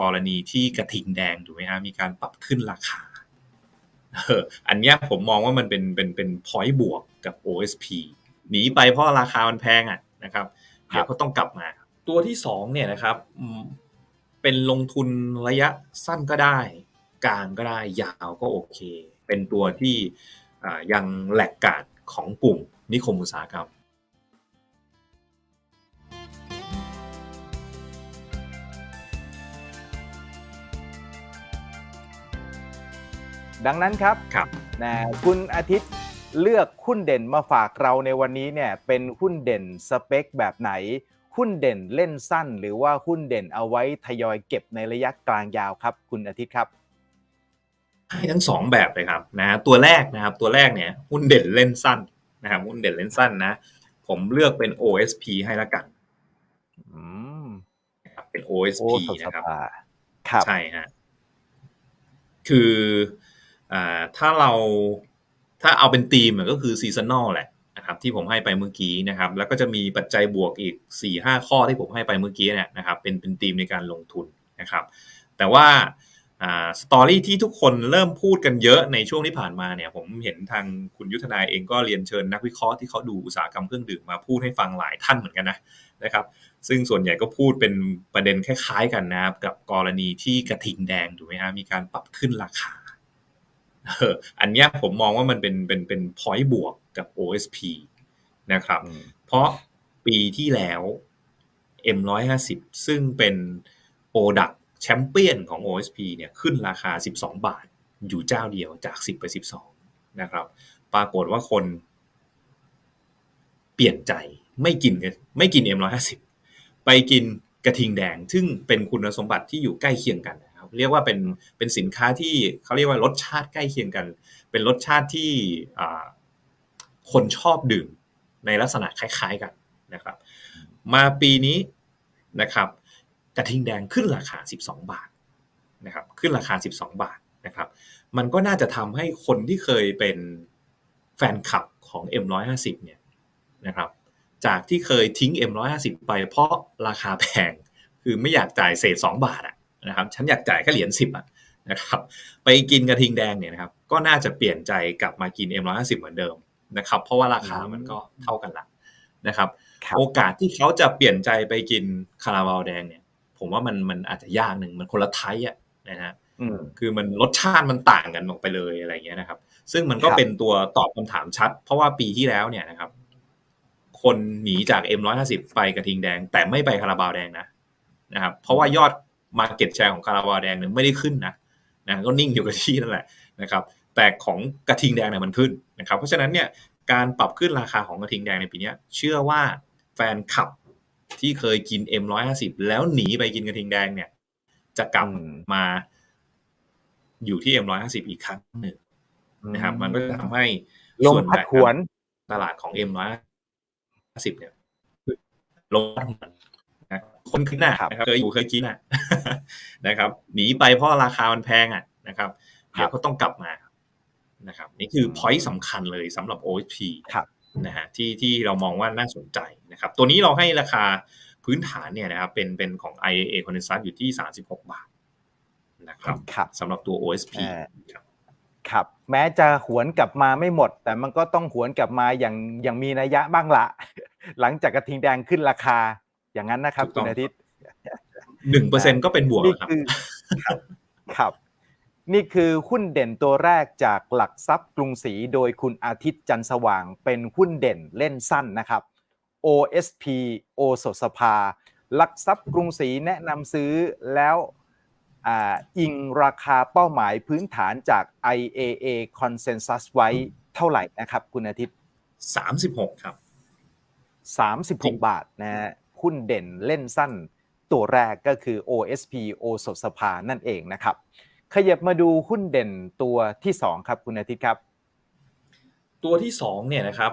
กรณีที่กระทิงแดงถูกไหมฮะมีการปรับขึ้นราคาเอออันเนี้ยผมมองว่ามันเป็นเป็นเป็นพอยต์บวกกับ OSP หนีไปเพราะราคามันแพงอะนะครับเดี๋ยวก็ต้องกลับมา ตัวที่สองเนี่ยนะครับเป็นลงทุนระยะสั้นก็ได้ กลางก็ได้ยาวก็โอเค เป็นตัวที่ยังแหลกกาดของกลุ่มนิคมอุตสาหกรรม ดังนั้นครับครับนะคุณอาทิตย์เลือกหุ้นเด่นมาฝากเราในวันนี้เนี่ยเป็นหุ้นเด่นสเปคแบบไหน หุ้นเด่นเล่นสั้น หรือว่าหุ้นเด่นเอาไว้ทยอยเก็บในระยะกลางยาวครับ คุณอาทิตย์ครับให้ทั้งสองแบบเลยครับนะตัวแรกนะครับตัวแรกเนี่ยหุ้นเด่นเล่นสั้นนะครับหุ้นเด่นเล่นสั้นนะ ผมเลือกเป็น OSP ให้ละกันอืมนะครับเป็น OSP โอ้สดนะครับสภาครับใช่ฮะคือ อ่าถ้าเราถ้าเอาเป็นธีมก็คือซีซันนอลแหละนะครับที่ผมให้ไปเมื่อกี้นะครับ แล้วก็จะมีปัจจัยบวกอีก4ี่ห้าข้อที่ผมให้ไปเมื่อกี้เนี่ยนะครับเป็นเป็นธีมในการลงทุนนะครับ แต่ว่าสตอรี่ที่ทุกคนเริ่มพูดกันเยอะในช่วงที่ผ่านมาเนี่ยผมเห็นทางคุณยุทธนาเองก็เรียนเชิญนักวิเคราะห์ที่เขาดูอุตสาหกรรมเครื่องดื่มมาพูดให้ฟังหลายท่านเหมือนกันนะนะครับ ซึ่งส่วนใหญ่ก็พูดเป็นประเด็นคล้ายๆกันนะครับ กับกรณีที่กระทิงแดงถูกไหมฮะมีการปรับขึ้นราคา อออันเนี้ยผมมองว่ามันเป็นเป็นเป็นพอยต์บวกกับ OSP นะครับอืมเพราะปีที่แล้ว M150 ซึ่งเป็นโปรดักแชมเปี้ยนของ OSP เนี่ยขึ้นราคา 12 บาท อยู่เจ้าเดียวจาก 10 ไป 12 นะครับ ปรากฏว่าคนเปลี่ยนใจไม่กินกันไม่กิน M150 ไปกินกระทิงแดง ซึ่งเป็นคุณสมบัติที่อยู่ใกล้เคียงกันนะครับ เรียกว่าเป็นเป็นสินค้าที่เขาเรียกว่ารสชาติใกล้เคียงกัน เป็นรสชาติที่คนชอบดื่มในลักษณะคล้ายๆกันนะครับ มาปีนี้นะครับ กระทิงแดงขึ้นราคา 12 บาทนะครับ ขึ้นราคา 12 บาทนะครับ มันก็น่าจะทำให้คนที่เคยเป็นแฟนคลับของ M150 เนี่ยนะครับ จากที่เคยทิ้ง M150 ไปเพราะราคาแพง คือไม่อยากจ่ายเศษ 2 บาทอะ นะครับฉันอยากจ่ายแค่เหรียญ10อะนะครับไปกินกระทิงแดงเนี่ยนะครับก็น่าจะเปลี่ยนใจกลับมากิน M150 เหมือนเดิมนะครับเพราะว่าราคามันก็เท่ากันละนะครับครับโอกาสที่เขาจะเปลี่ยนใจไปกินคาราบาวแดงเนี่ย ผมว่ามันมันอาจจะยากหนึ่งมันคนละไทยอะนะฮะอืมคือมันรสชาติมันต่างกันออกไปเลยอะไรเงี้ยนะครับ ซึ่งมันก็ครับเป็นตัวตอบคำถามชัด เพราะว่าปีที่แล้วเนี่ยนะครับ คนหนีจาก M150 ไปกระทิงแดง แต่ไม่ไปคาราบาวแดงนะนะครับ เพราะว่ายอด มาเก็ตแชร์ของคาราบาวแดงเนี่ยไม่ได้ขึ้นนะนะก็นิ่งอยู่กับที่นั่นแหละนะครับแต่ของกระทิงแดงเนี่ยมันขึ้นนะครับเพราะฉะนั้นเนี่ยการปรับขึ้นราคาของกระทิงแดงในปีเนี้ยเชื่อว่าแฟนคลับที่เคยกิน M150 แล้วหนีไปกินกระทิงแดงเนี่ย จะกลับอืมมาอยู่ที่ M150 อีกครั้งหนึ่งนะครับมันก็จะทำให้ลงส่วนพัดแบ่งขวนตลาดของ M150 เนี่ยลงพัดหวนนะ คนขึ้นหน้าครับนะครับเคยอยู่เคยกินอะนะครับ หนีไปเพราะราคามันแพงอะนะครับเดี๋ยวก็ต้องกลับมานะครับ นี่คือ point สำคัญเลยสำหรับ OSP ครับนะฮะที่ที่เรามองว่าน่าสนใจนะครับ ตัวนี้เราให้ราคาพื้นฐานเนี่ยนะครับเป็นเป็นของ IAA Condensate อยู่ที่ 36 บาทนะครับครับสำหรับตัว OSP อ่าครับครับแม้จะหวนกลับมาไม่หมด แต่มันก็ต้องหวนกลับมาอย่างอย่างมีนัยยะบ้างละ หลังจากกระทิงแดงขึ้นราคา อย่างนั้นนะครับถูกต้คุองณอาทิตย์หนึ่งเปอร์เซ็นก็เป็นบวกนี่แล้วครับคือครับครับ นี่คือหุ้นเด่นตัวแรกจากหลักทรัพย์กรุงศรีโดยคุณอาทิตย์จันทร์สว่างเป็นหุ้นเด่นเล่นสั้นนะครับ OSP โอสถสภา หลักทรัพย์กรุงศรีแนะนำซื้อแล้วอ่าอิงราคาเป้าหมายพื้นฐานจาก IAA Consensus ไว้เท่าไหร่นะครับ คุณอาทิตย์สามสิบหกครับ 36 บาทนะฮะ หุ้นเด่นเล่นสั้น ตัวแรกก็คือ OSP โอสถสภานั่นเองนะครับ ขยับมาดูหุ้นเด่นตัวที่2ครับคุณอาทิตย์ครับ ตัวที่สองเนี่ยนะครับ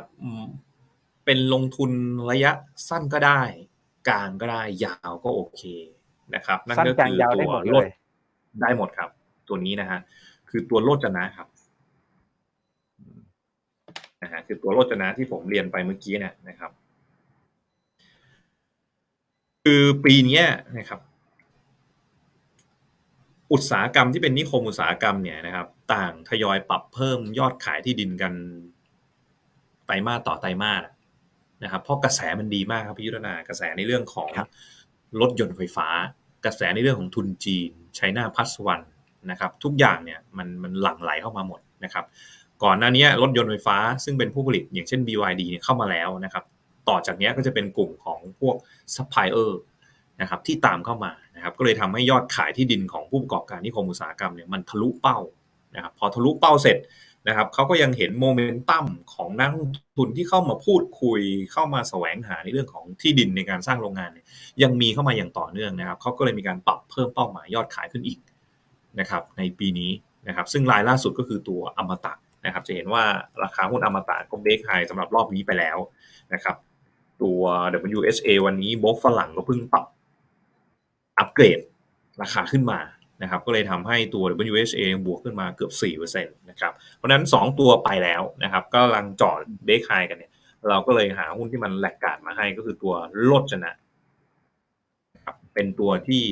เป็นลงทุนระยะสั้นก็ได้ กลางก็ได้ยาวก็โอเคนะครับนั่นก็คือตัวหมดโลดได้หมดครับ ตัวนี้นะฮะคือตัวโลดจนะครับนะฮะคือตัวโลดจนะที่ผมเรียนไปเมื่อกี้เนี่ยนะครับ คือปีเนี้ยนะครับ อุตสาหกรรมที่เป็นนิคมอุตสาหกรรมเนี่ยนะครับ ต่างทยอยปรับเพิ่มยอดขายที่ดินกันไตรมาสต่อไตรมาสนะครับเพราะกระแสมันดีมากครับพี่ยุทธนากระแสในเรื่องของครับรถยนต์ไฟฟ้า กระแสในเรื่องของทุนจีนไชน่าพัสวันนะครับทุกอย่างเนี่ยมันมันหลั่งไหลเข้ามาหมดนะครับก่อนหน้านี้รถยนต์ไฟฟ้าซึ่งเป็นผู้ผลิตอย่างเช่น BYD เนี่ยเข้ามาแล้วนะครับ ต่อจากนี้ก็จะเป็นกลุ่มของพวกซัพพลายเออร์นะครับที่ตามเข้ามานะครับก็เลยทำให้ยอดขายที่ดินของผู้ประกอบการนิคมอุตสาหกรรมเนี่ยมันทะลุเป้านะครับพอทะลุเป้าเสร็จนะครับเขาก็ยังเห็นโมเมนตัมของนักลงทุนที่เข้ามาพูดคุยเข้ามาแสวงหาในเรื่องของที่ดินในการสร้างโรงงานเนี่ยยังมีเข้ามาอย่างต่อเนื่องนะครับเขาก็เลยมีการปรับเพิ่มเป้าหมายยอดขายขึ้นอีกนะครับในปีนี้นะครับซึ่งรายล่าสุดก็คือตัวอมตะนะครับจะเห็นว่าราคาหุ้นอมตะก็เบรกไฮสำหรับรอบนี้ไปแล้วนะครับ ตัว WSA วันนี้โบกฝรั่งก็เพิ่งปรับอัปเกรดราคาขึ้นมานะครับก็เลยทำให้ตัว WSA บวกขึ้นมาเกือบ4%นะครับเพราะนั้น 2 ตัวไปแล้วนะครับก็กำลังจอดเบรกไฮกันเนี่ยเราก็เลยหาหุ้นที่มันแหลกกาดมาให้ก็คือตัวโลดชนะครับเป็นตัวที่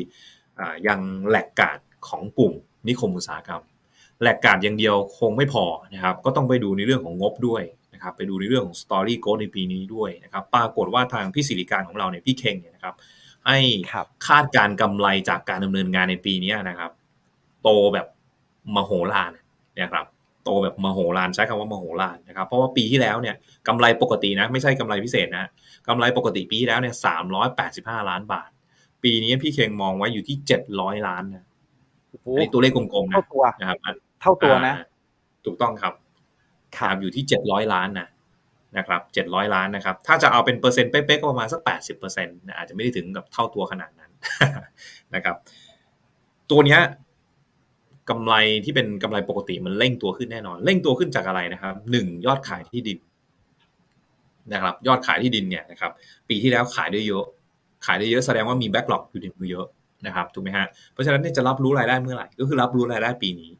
ยังแหลกกาดของกลุ่มนิคมอุตสาหกรรมแหลกกาดอย่างเดียวคงไม่พอนะครับก็ต้องไปดูในเรื่องของงบด้วย นะครับไปดูในเรื่องของสตอรี่โกในปีนี้ด้วยนะครับปรากฏว่าทางพี่สิริการของเราเนี่ยพี่เคงเนี่ยนะครับให้ครับคาดการณ์กำไรจากการดำเนินงานในปีนี้นะครับ โตแบบมโหฬารนะครับโตแบบมโหฬารใช้คำว่ามโหฬารนะครับเพราะว่าปีที่แล้วเนี่ยกำไรปกตินะไม่ใช่กำไรพิเศษนะกำไรปกติปีที่แล้วเนี่ยสามร้อยแปดสิบห้าล้านบาท ปีนี้พี่เคงมองไว้อยู่ที่เจ็ดร้อยล้านนะโอ้โหอันนี้ตัวเลขกลมๆเท่านะตัวนะครับอันเท่าตัวนะอ่าถูกต้องครับ ครับอยู่ที่เจ็ดร้อยล้านนะนะครับเจ็ดร้อยล้านนะครับ ถ้าจะเอาเป็นเปอร์เซ็นต์เป๊ะๆก็ประมาณสักแปดสิบเปอร์เซ็นต์อาจจะไม่ได้ถึงกับเท่าตัวขนาดนั้นนะครับ ตัวเนี้ยกำไรที่เป็นกำไรปกติมันเร่งตัวขึ้นแน่นอน เร่งตัวขึ้นจากอะไรนะครับหนึ่งยอดขายที่ดินนะครับ ยอดขายที่ดินเนี่ยนะครับ ปีที่แล้วขายได้เยอะ ขายได้เยอะแสดงว่ามีแบ็กหลอกอยู่ในมือเยอะนะครับถูกไหมฮะเพราะฉะนั้นเนี่ยจะรับรู้รายได้เมื่อไหร่ก็คือรับรู้รายได้ปีนี้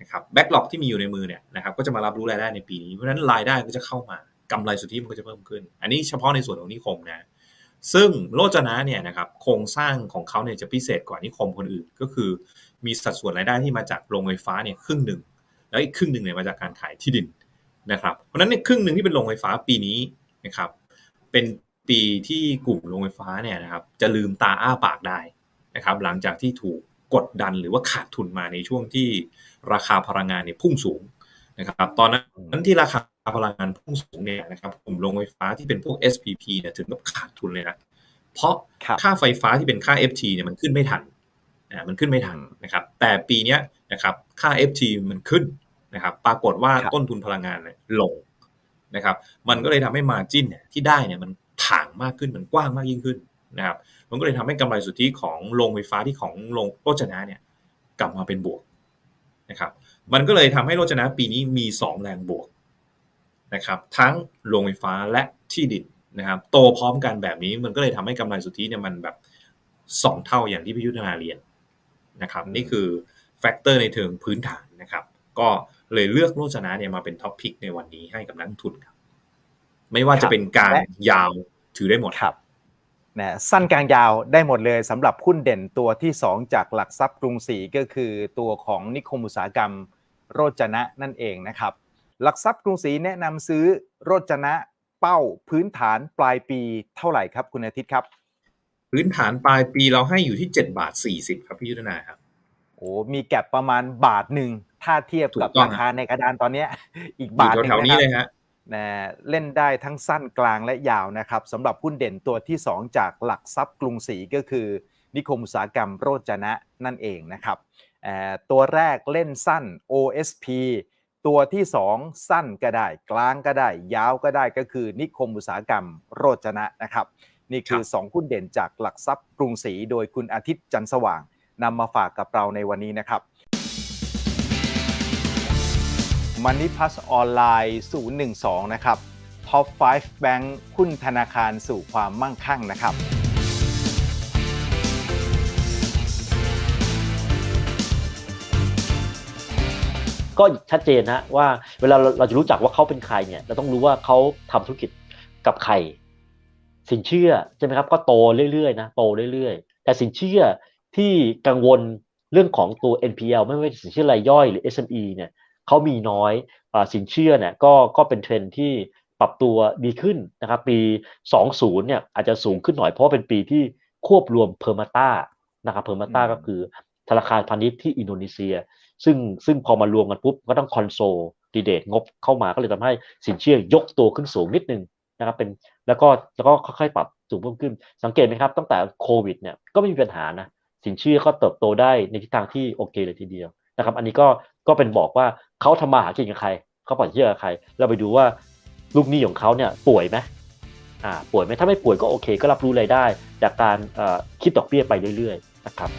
นะครับแบ็กหลอกที่มีอยู่ในมือเนี่ยนะครับก็จะมารับรู้รายได้ในปีนี้ เพราะฉะนั้นรายได้ก็จะเข้ามากำไรสุทธิมันก็จะเพิ่มขึ้น อันนี้เฉพาะในส่วนของนิคมนะซึ่งโลจนะเนี่ยนะครับโครงสร้างของเขาเนี่ยจะพิเศษกว่านิคมคนอื่น ก็คือมีสัดส่วนรายได้ที่มาจากโรงไฟฟ้าเนี่ยครึ่งหนึ่งแล้วอีกครึ่งหนึ่งเนี่ยมาจากการขายที่ดินนะครับเพราะฉะนั้นเนี่ยครึ่งหนึ่งที่เป็นโรงไฟฟ้าปีนี้นะครับเป็นปีที่กลุ่มโรงไฟฟ้าเนี่ยนะครับจะลืมตาอ้าปากได้นะครับหลังจากที่ถูก กดดันหรือว่าขาดทุนมาในช่วงที่ราคาพลังงานเนี่ยพุ่งสูงนะครับ ตอนนั้นที่ราคาพลังงานพุ่งสูงเนี่ยนะครับกลุ่มโรงไฟฟ้าที่เป็นพวก SPP เนี่ยถึงกับขาดทุนเลยนะเพราะครับค่าไฟฟ้าที่เป็นค่า FT เนี่ยมันขึ้นไม่ทันนะมันขึ้นไม่ทันนะครับ แต่ปีเนี้ยนะครับค่า FT มันขึ้นนะครับ ปรากฏว่าครับต้นทุนพลังงานเนี่ยลงนะครับ มันก็เลยทำให้มาจินเนี่ยที่ได้เนี่ยมันถ่างมากขึ้นมันกว้างมากยิ่งขึ้นนะครับ มันก็เลยทำให้กำไรสุทธิของโรงไฟฟ้าที่ของโรงโรจนะเนี่ยกลับมาเป็นบวกนะครับมันก็เลยทำให้โรจนะปีนี้มี 2 แรงบวกนะครับทั้งโรงไฟฟ้าและที่ดินนะครับโตพร้อมกันแบบนี้มันก็เลยทำให้กำไรสุทธิเนี่ยมันแบบสองเท่าอย่างที่พิยุทธนาเรียนนะครับนี่คือแฟกเตอร์ในเชิงพื้นฐานนะครับก็เลยเลือกโรจนะเนี่ยมาเป็นท็อปพิกในวันนี้ให้กับนักลงทุนครับไม่ว่าครัจะบเป็นกลางและยาวถือได้หมดครับ นะสั้นกลางยาวได้หมดเลยสำหรับหุ้นเด่นตัวที่ 2 จากหลักทรัพย์กรุงศรีก็คือตัวของนิคมอุตสาหกรรมโรจนะนั่นเองนะครับหลักทรัพย์กรุงศรีแนะนำซื้อโรจนะเป้าพื้นฐานปลายปีเท่าไหร่ครับคุณอาทิตย์ครับ พื้นฐานปลายปีเราให้อยู่ที่7บาท40ครับพี่ยุทธนาครับโอ้มีแก็บประมาณบาทหนึ่งถ้าเทียบกับถูกต้องราคาในกระดานตอนเนี้ยอีกอยู่บาทหนึ่งแถวๆนี้นะคเลรับยฮะ นะเล่นได้ทั้งสั้นกลางและยาวนะครับสำหรับหุ้นเด่นตัวที่ 2 จากหลักทรัพย์กรุงศรีก็คือ นิคมอุตสาหกรรมโรจนะนั่นเองนะครับเอ่อตัวแรกเล่นสั้น OSP ตัวที่ 2 สั้นก็ได้กลางก็ได้ ยาวก็ได้ก็คือ นิคมอุตสาหกรรมโรจนะนะครับ นี่คือครับ2หุ้นเด่นจากหลักทรัพย์กรุงศรีโดยคุณอาทิตย์จันทร์สว่างนำมาฝากกับเราในวันนี้นะครับ Money Plus ออนไลน์ 012 นะครับ Top 5 Bank หุ้นธนาคารสู่ความมั่งคั่งนะครับ ก็ชัดเจนนะว่าเวลาเราเราจะรู้จักว่าเขาเป็นใครเนี่ยเราต้องรู้ว่าเขาทำธุรกิจกับใคร สินเชื่อใช่ไหมครับก็โตเรื่อยๆนะโตเรื่อยๆ แต่สินเชื่อที่กังวลเรื่องของตัว NPL ไม่ว่าจะสินเชื่อรายย่อยหรือ SME เนี่ย เขามีน้อยอาสินเชื่อเนี่ยก็ก็เป็นเทรนด์ที่ปรับตัวดีขึ้นนะครับปี 20 เนี่ยอาจจะสูงขึ้นหน่อยเพราะว่าเป็นปีที่ควบรวมเพอร์มาตานะครับเพอร์มาตาอืมก็คือธนาคารพาณิชย์ที่อินโดนีเซีย ซึ่งซึ่งพอมารวมกันปุ๊บก็ต้องคอนโซลดีเดตงบเข้ามาก็เลยทำให้สินเชื่อยกตัวขึ้นสูงนิดนึงนะครับเป็นแล้วก็แล้วก็ค่อยๆปรับสูงเพิ่มขึ้น สังเกตไหมครับตั้งแต่โควิดเนี่ยก็ไม่มีปัญหานะสินเชื่อก็เติบโตได้ในทิศทางที่โอเคเลยทีเดียวนะครับ อันนี้ก็ ก็เป็นบอกว่าเขาทำมาหากินกับใครเขาปล่อยเชื่อใคร เราไปดูว่าลูกหนี้ของเขาเนี่ยป่วยไหมอ่าป่วยไหมถ้าไม่ป่วยก็โอเค ก็รับรู้รายได้ จากการคิดดอกเบี้ยไปเรื่อยๆนะครับ